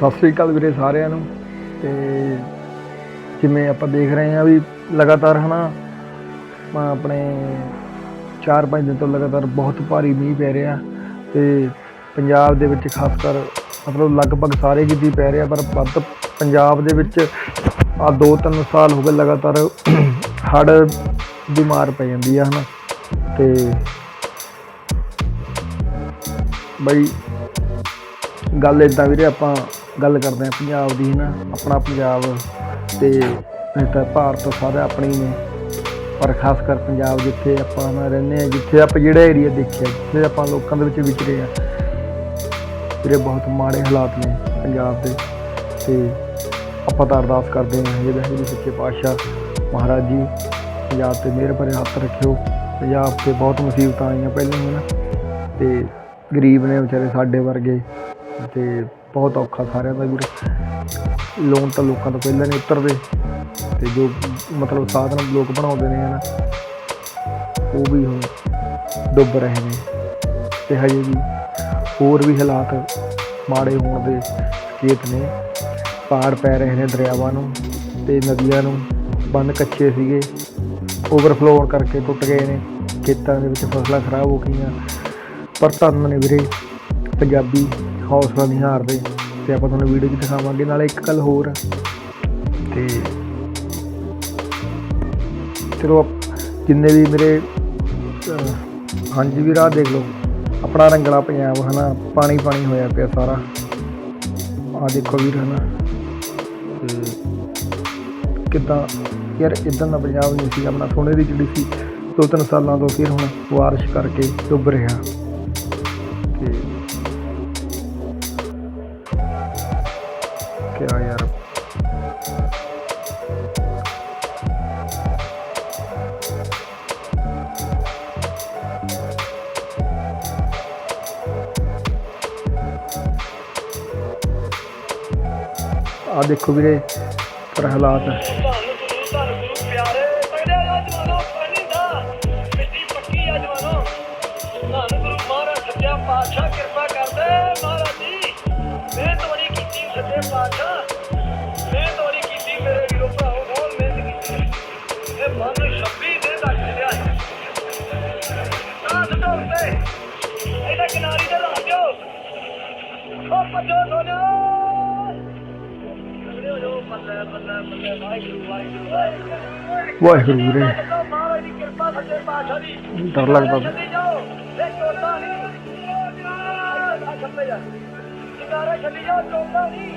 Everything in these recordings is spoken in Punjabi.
ਸਤਿ ਸ੍ਰੀ ਅਕਾਲ ਵੀਰੇ ਸਾਰਿਆਂ ਨੂੰ। ਤੇ ਜਿਵੇਂ ਆਪਾਂ ਦੇਖ ਰਹੇ ਹਾਂ ਵੀ ਲਗਾਤਾਰ ਹਨਾ ਅਹ ਆਪਣੇ 4-5 ਦਿਨ ਤੋਂ ਲਗਾਤਾਰ ਬਹੁਤ ਭਾਰੀ ਮੀਂਹ ਪੈ ਰਿਹਾ। ਤੇ ਪੰਜਾਬ ਦੇ ਵਿੱਚ ਖਾਸ ਕਰ ਮਤਲਬ ਲਗਭਗ ਸਾਰੇ ਕਿਤੇ ਹੀ ਪੈ ਰਿਹਾ, ਪਰ ਵੱਧ ਪੰਜਾਬ ਦੇ ਵਿੱਚ ਆ 2-3 ਸਾਲ ਹੋ ਗਏ ਲਗਾਤਾਰ ਹੜ੍ਹ ਬਿਮਾਰ ਪੈ ਜਾਂਦੀ ਆ ਹਨਾ। ਤੇ ਬਈ ਗੱਲ ਇਦਾਂ ਵੀਰੇ, ਆਪਾਂ ਗੱਲ ਕਰਦੇ ਹਾਂ ਪੰਜਾਬ ਦੀ ਨਾ ਆਪਣਾ ਪੰਜਾਬ ਤੇ ਤਾਂ ਭਾਰਤ ਸਾਰਾ ਆਪਣੀ ਨੇ। ਪਰ ਖਾਸ ਕਰ ਪੰਜਾਬ ਜਿੱਥੇ ਆਪਾਂ ਨਾ ਰਹਿੰਦੇ ਆ ਜਿੱਥੇ ਆਪਾਂ ਜਿਹੜਾ ਏਰੀਆ ਦੇਖਿਆ, ਜਿੱਥੇ ਆਪਾਂ ਲੋਕਾਂ ਦੇ ਵਿੱਚ ਵਿਚਰੇ ਆ ਜਿਹੜੇ ਬਹੁਤ ਮਾੜੇ ਹਾਲਾਤ ਨੇ ਪੰਜਾਬ ਦੇ। ਤੇ ਆਪਾਂ ਤਾਂ ਅਰਦਾਸ ਕਰਦੇ ਹਾਂ ਇਹ ਵੈਸੇ ਸੱਚੇ ਪਾਤਸ਼ਾਹ, ਮਹਾਰਾਜ ਜੀ, ਪੰਜਾਬ ਤੇ ਮਿਹਰ ਭਰੇ ਹੱਥ ਰੱਖਿਓ। ਪੰਜਾਬ ਤੇ ਬਹੁਤ ਮੁਸੀਬਤਾਂ ਆਈਆਂ ਪਹਿਲਾਂ ਹੀ ਨਾ ਤੇ ਗਰੀਬ ਨੇ ਵਿਚਾਰੇ ਸਾਡੇ ਵਰਗੇ, ਤੇ ਬਹੁਤ ਔਖਾ ਸਾਰਿਆਂ ਦਾ ਵੀਰੇ। ਲੋਨ ਤਾਂ ਲੋਕਾਂ ਤੋਂ ਪਹਿਲਾਂ ਨਹੀਂ ਉਤਰਦੇ। ਤੇ ਜੋ ਮਤਲਬ ਸਾਧਨ ਲੋਕ ਬਣਾਉਂਦੇ ਨੇ ਹਨਾ, ਉਹ ਵੀ ਹੁਣ ਡੁੱਬ ਰਹੇ ਨੇ। ਤੇ ਹਜੇ ਵੀ ਹੋਰ ਵੀ ਹਾਲਾਤ ਮਾੜੇ ਹੋਣ ਦੇ ਸੰਕੇਤ ਨੇ। ਪਾੜ ਪੈ ਰਹੇ ਨੇ ਦਰਿਆਵਾਂ ਨੂੰ ਤੇ ਨਦੀਆਂ ਨੂੰ। ਬੰਨ ਕੱਚੇ ਸੀਗੇ। ਓਵਰਫਲੋ ਹੋਣ ਕਰਕੇ ਟੁੱਟ ਗਏ ਨੇ। ਖੇਤਾਂ ਦੇ ਵਿੱਚ ਫਸਲਾਂ ਖਰਾਬ ਹੋ ਗਈਆਂ। ਪਰ ਧੰਨ ਨੇ ਵੀਰੇ, ਪੰਜਾਬੀ ਹੌਸਲਾ ਨਹੀਂ ਹਾਰਦੇ ਤੇ ਆਪਾਂ ਤੁਹਾਨੂੰ ਵੀਡੀਓ 'ਚ ਦਿਖਾਵਾਂਗੇ, ਨਾਲੇ ਇੱਕ ਗੱਲ ਹੋਰ ਤੇ ਚਲੋ ਆਪ- ਜਿੰਨੇ ਵੀ ਮੇਰੇ ਹਾਂਜੀ ਵੀ ਰਾਹ ਦੇਖ ਲਓ, ਆਪਣਾ ਰੰਗਲਾ ਪੰਜਾਬ, ਹਨਾ, ਪਾਣੀ ਪਾਣੀ ਹੋਇਆ ਪਿਆ ਸਾਰਾ। ਆਹ ਦੇਖੋ ਵੀਰ, ਹਨਾ, ਤੇ ਕਿੱਦਾਂ, ਯਾਰ ਇਦਾਂ ਦਾ ਪੰਜਾਬ ਨਹੀਂ ਸੀ ਆਪਣਾ, ਸੋਨੇ ਦੀ ਚਿੜੀ ਸੀ, ਦੋ ਤਿੰਨ ਸਾਲਾਂ ਤੋਂ ਫਿਰ ਹੁਣ ਬਾਰਿਸ਼ ਕਰਕੇ ਡੁੱਬ ਰਿਹਾ। ਮਨ 26 ਦੇ ਤੱਕ ਚੜਿਆ ਹੈ ਨਾ ਸਟੋ ਤੇ ਇਹਦਾ ਕਿਨਾਰੀ ਤੇ ਲਾ ਦਿਓ ਉਹ ਪੱਜੋ ਸੋਨਾ ਬੱਲੇ ਬੱਲੇ ਬੱਲੇ ਵਾਹਿਗੁਰੂ ਵੀਰੇ ਡਰ ਲੱਗਦਾ ਚੱਲੀ ਛੱਡੀ ਜਾਓ ਚੋਟਾ ਨਹੀਂ।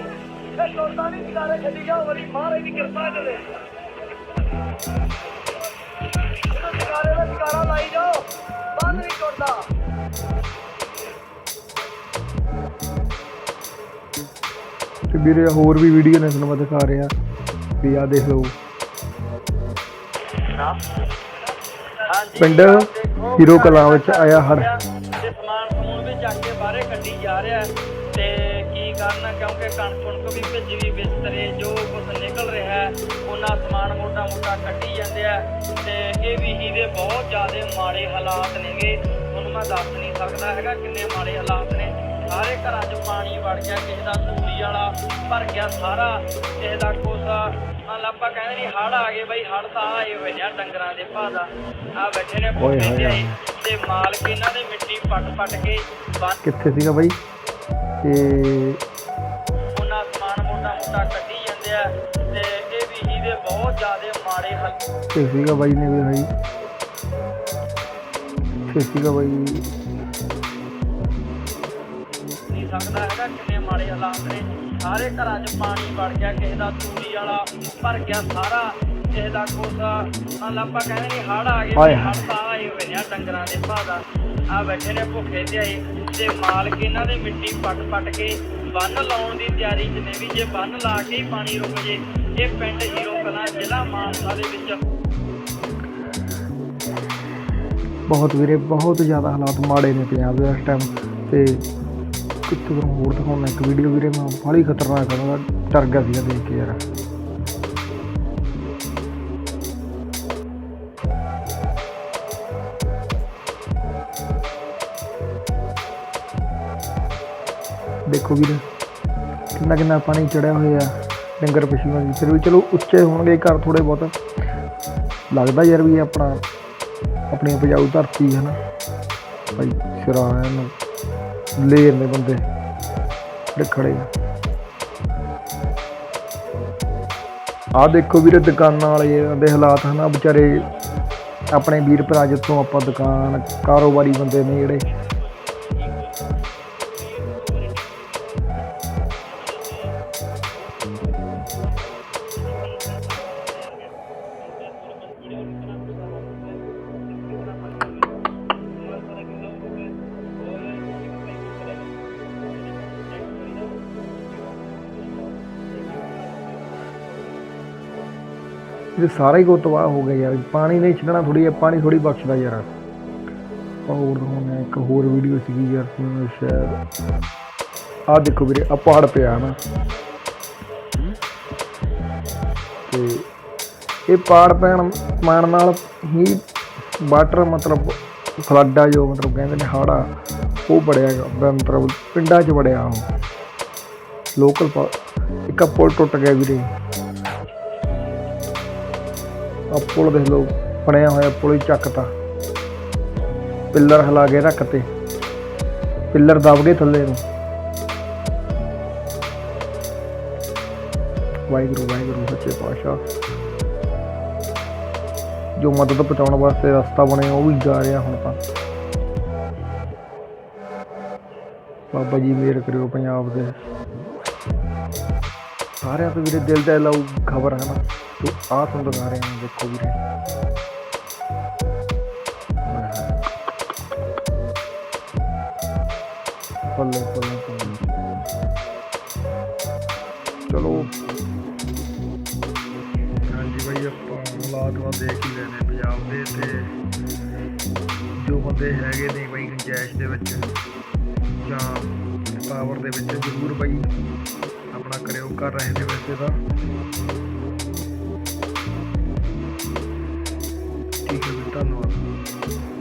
ਇਹ ਚੋਟਾ ਨਹੀਂ। ਸਿਤਾਰੇ ਛੱਡੀ ਜਾਓ ਵਰੀ ਮਹਾਰਾਜ ਦੀ ਕਿਰਪਾ ਦੇ ਸਿਤਾਰੇ ਦਾ ਸਿਤਾਰਾ ਲਾਈ ਜਾਓ। ਬੰਦ ਨਹੀਂ ਟੁੱਟਦਾ ਵੀਰੇ ਹੋਰ ਵੀ ਵੀਡੀਓ ਨੇ ਤੁਹਾਨੂੰ ਮੈਂ ਦਿਖਾ ਰਿਹਾ। ਵੀ ਆ ਦੇਖ ਲਓ। ਪਿੰਡ ਹੀਰੋ ਕਲਾਂ ਵਿੱਚ ਆਇਆ ਹੜ੍ਹ। ਤੇ ਸਮਾਨ ਸਮੂਨ ਵੀ ਚੱਕ ਕੇ ਬਾਹਰੇ ਕੱਢੀ ਜਾ ਰਿਹਾ ਹੈ ਤੇ ਕੀ ਕਰਨਾ ਕਿਉਂਕਿ ਕਣਕ ਕੁਣਕ ਵੀ ਭਿੱਜੀ ਵੀ ਬਿਸਤਰੇ ਜੋ ਕੁਝ ਨਿਕਲ ਰਿਹਾ ਉਹਨਾਂ ਸਮਾਨ ਮੋਟਾ ਮੋਟਾ ਕੱਢੀ ਜਾਂਦੇ ਆ ਤੇ ਇਹ ਵੀ ਹੀ ਦੇ ਬਹੁਤ ਜ਼ਿਆਦਾ ਮਾੜੇ ਹਾਲਾਤ ਨੇਗੇ। ਤੁਹਾਨੂੰ ਮੈਂ ਦੱਸ ਨਹੀਂ ਸਕਦਾ ਹੈਗਾ ਕਿੰਨੇ ਮਾੜੇ ਹਾਲਾਤ ਨੇ। ਸਾਰੇ ਘਰਾਂ 'ਚ ਪਾਣੀ ਵੜ ਗਿਆ ਕਿਸੇ ਦਾ ਤੂੜੀ ਵਾਲਾ ਭਰ ਗਿਆ ਸਾਰਾ ਕਿਸੇ ਦਾ ਕੋਸਾ ਮੰਨ ਆਪਾਂ ਕਹਿੰਦੇ ਨਹੀਂ ਹੜ ਆ ਗਏ ਬਈ ਹੜ ਤਾਂ ਆਏ ਹੋਏ ਨੇ ਡੰਗਰਾਂ ਦੇ ਭਾਅ ਦਾ। ਆ ਬੈਠੇ ਨੇ ਹੋਏ। ਤੇ। ਤੇ ਮਾਲਕ ਇਹਨਾਂ ਦੇ ਮਿੱਟੀ ਪੱਟ ਪੱਟ ਕੇ ਕਿੱਥੇ ਸੀਗਾ ਬਾਈ? ਤੇ ਉਹਨਾਂ ਸਮਾਨ ਮੋਟਾ ਮੋਟਾ ਕੱਢੀ ਜਾਂਦੇ ਆ ਤੇ ਇਹ ਵੀ ਹੀ ਦੇ ਬਹੁਤ ਜ਼ਿਆਦੇ ਮਾੜੇ ਹਾਲ ਤੇ ਸੀਗਾ ਬਾਈ ਨੇ ਵੀ ਭਾਈ ਸੀਗਾ ਬਾਈ? ਸਕਦਾ ਹੈਗਾ ਕਿੰਨੇ ਮਾੜੇ ਹਾਲਾਤ ਨੇ। ਸਾਰੇ ਘਰਾਂ 'ਚ ਪਾਣੀ ਵੜ ਗਿਆ ਕਿਸੇ ਦਾ ਤੂੜੀ ਵਾਲਾ ਭਰ ਗਿਆ ਸਾਰਾ ਕਿਸੇ ਦਾ ਕੋਸਾ ਮੰਨ ਲਾ ਆਪਾਂ ਕਹਿੰਦੇ ਨਹੀਂ ਹੜ ਆ ਗਏ ਹੜ ਤਾਂ ਆਏ ਹੋਏ ਨੇ ਆਹ ਡੰਗਰਾਂ ਦੇ ਭਾਅ ਦਾ। ਆ ਬੈਠੇ ਨੇ ਭੁੱਖੇ ਤੇ ਆਏ ਤੇ ਮਾਲਕ ਇਹਨਾਂ ਦੇ ਮਿੱਟੀ ਪੱਟ ਪੱਟ ਕੇ ਬੰਨ ਲਾਉਣ ਦੀ ਤਿਆਰੀ 'ਚ ਨੇ ਵੀ ਜੇ ਬੰਨ ਲਾ ਕੇ ਹੀ ਪਾਣੀ ਰੁਕ ਜੇ ਇਹ ਪਿੰਡ ਹੀਰੋ ਕਲਾਂ ਜ਼ਿਲ੍ਹਾ ਮਾਨਸਾ ਦੇ ਵਿੱਚ। ਬਹੁਤ ਵੀਰੇ ਬਹੁਤ ਜ਼ਿਆਦਾ ਹਾਲਾਤ ਮਾੜੇ ਨੇ ਪੰਜਾਬ ਦੇ ਇਸ ਟਾਈਮ ਤੇ। ਕਿੱਥੇ ਤੁਹਾਨੂੰ ਹੋਰ ਦਿਖਾਉਣਾ, ਇੱਕ ਵੀਡੀਓ ਵੀਰੇ ਮੈਂ ਬੜੀ ਖਤਰਨਾਕ ਆ ਮੈਂ ਡਰ ਗਿਆ ਸੀਗਾ ਦੇਖ ਕੇ ਯਾਰ। ਦੇਖੋ ਵੀਰੇ, ਕਿੰਨਾ ਕਿੰਨਾ ਪਾਣੀ ਚੜਿਆ ਹੋਇਆ ਡੰਗਰ ਪਸ਼ੂਆਂ ਦੀ ਫਿਰ ਵੀ ਚਲੋ ਉੱਚੇ ਹੋਣਗੇ ਘਰ ਥੋੜੇ ਬਹੁਤ। ਲੱਗਦਾ ਯਾਰ ਵੀ ਆਪਣਾ, ਆਪਣੀ ਉਪਜਾਊ ਧਰਤੀ ਹੈ ਨਾ। ਭਾਈ, ਸਿਰਾ ਲੇਰ ਨੇ ਬੰਦੇ। ਜਿਹੜੇ ਖੜੇ ਆ। ਆਹ ਦੇਖੋ ਵੀਰੇ, ਦੁਕਾਨਾਂ ਵਾਲੇ ਦੇ ਹਾਲਾਤ ਹਨਾ, ਵਿਚਾਰੇ ਆਪਣੇ ਵੀਰ ਭਰਾ ਜਿੱਥੋਂ ਆਪਾਂ ਦੁਕਾਨ, ਕਾਰੋਬਾਰੀ ਬੰਦੇ ਨੇ ਜਿਹੜੇ। ਇਹ ਸਾਰਾ ਹੀ ਕੋ ਤਬਾਹ ਹੋ ਗਿਆ ਯਾਰ, ਪਾਣੀ ਨਹੀਂ ਛੱਡਣਾ ਥੋੜੀ ਪਾਣੀ ਥੋੜੀ ਬਖਸ਼ਦਾ ਯਾਰ। ਹੋਰ ਹੁਣ ਇੱਕ ਹੋਰ ਵੀਡੀਓ ਸੀਗੀ ਯਾਰ ਸ਼ਾਇਦ ਆਹ ਦੇਖੋ ਵੀਰੇ ਆ ਪਹਾੜ ਪਿਆ ਨਾ। ਤੇ ਇਹ ਪਹਾੜ ਪੈਣ ਮਾਣ ਨਾਲ ਹੀ ਵਾਟਰ ਮਤਲਬ ਫਲੱਡ ਆ, ਜੋ ਮਤਲਬ ਕਹਿੰਦੇ ਨੇ ਹਾੜਾ, ਉਹ ਬੜਿਆ ਮਤਲਬ ਪਿੰਡਾਂ 'ਚ ਬੜਿਆ ਉਹ। ਲੋਕਲ ਇੱਕ ਪੁਲ ਟੁੱਟ ਗਿਆ ਵੀਰੇ। ਆ ਪੁਲ ਦੇਖ ਲਓ, ਬਣਿਆ ਹੋਇਆ ਪੁਲ ਹੀ ਚੱਕਤਾ। ਪਿੱਲਰ ਹਿਲਾ ਕੇ ਰੱਖਤੇ। ਪਿੱਲਰ ਦਬ ਗਏ ਥੱਲੇ ਨੂੰ। ਵਾਹਿਗੁਰੂ ਵਾਹਿਗੁਰੂ, ਸੱਚੇ ਪਾਤਸ਼ਾਹ। ਜੋ ਮਦਦ ਪਹੁੰਚਾਉਣ ਵਾਸਤੇ ਰਸਤਾ ਬਣਿਆ, ਉਹ ਵੀ ਜਾ ਰਿਹਾ ਹੁਣ ਤਾਂ। ਬਾਬਾ ਜੀ ਮਿਹਰ ਕਰਿਓ ਪੰਜਾਬ ਦੇ। ਸਾਰਿਆਂ ਤੋਂ ਵੀਰੇ ਦਿਲ ਦਾ ਲਾਉ ਖਬਰ ਹੈ ਨਾ। ਤੂੰ ਆਹ ਤੁਹਾਨੂੰ ਦਿਖਾ ਰਿਹਾ ਹਾਂ ਦੇਖੋ ਵੀਰੇ। ਬੱਲੇ ਬੱਲੇ ਚਲੋ। ਹਾਂਜੀ ਭਾਈ ਆਪਾਂ ਹਾਲਾਤ ਵਾ ਦੇਖ ਹੀ ਲੈਣੇ ਪੰਜਾਬ ਦੇ ਤੇ ਜੋ ਬੰਦੇ ਹੈਗੇ ਨਹੀਂ ਭਾਈ ਗੁੰਜਾਇਸ਼ ਦੇ ਵਿੱਚ ਜਾਂ ਪਾਵਰ ਦੇ ਵਿੱਚ ਜ਼ਰੂਰ ਭਾਈ ਆਪਣਾ ਕਰਿਓ ਕਰ ਰਹੇ ਨੇ ਵੈਸੇ ਤਾਂ। ਠੀਕ ਹੈ ਜੀ, ਧੰਨਵਾਦ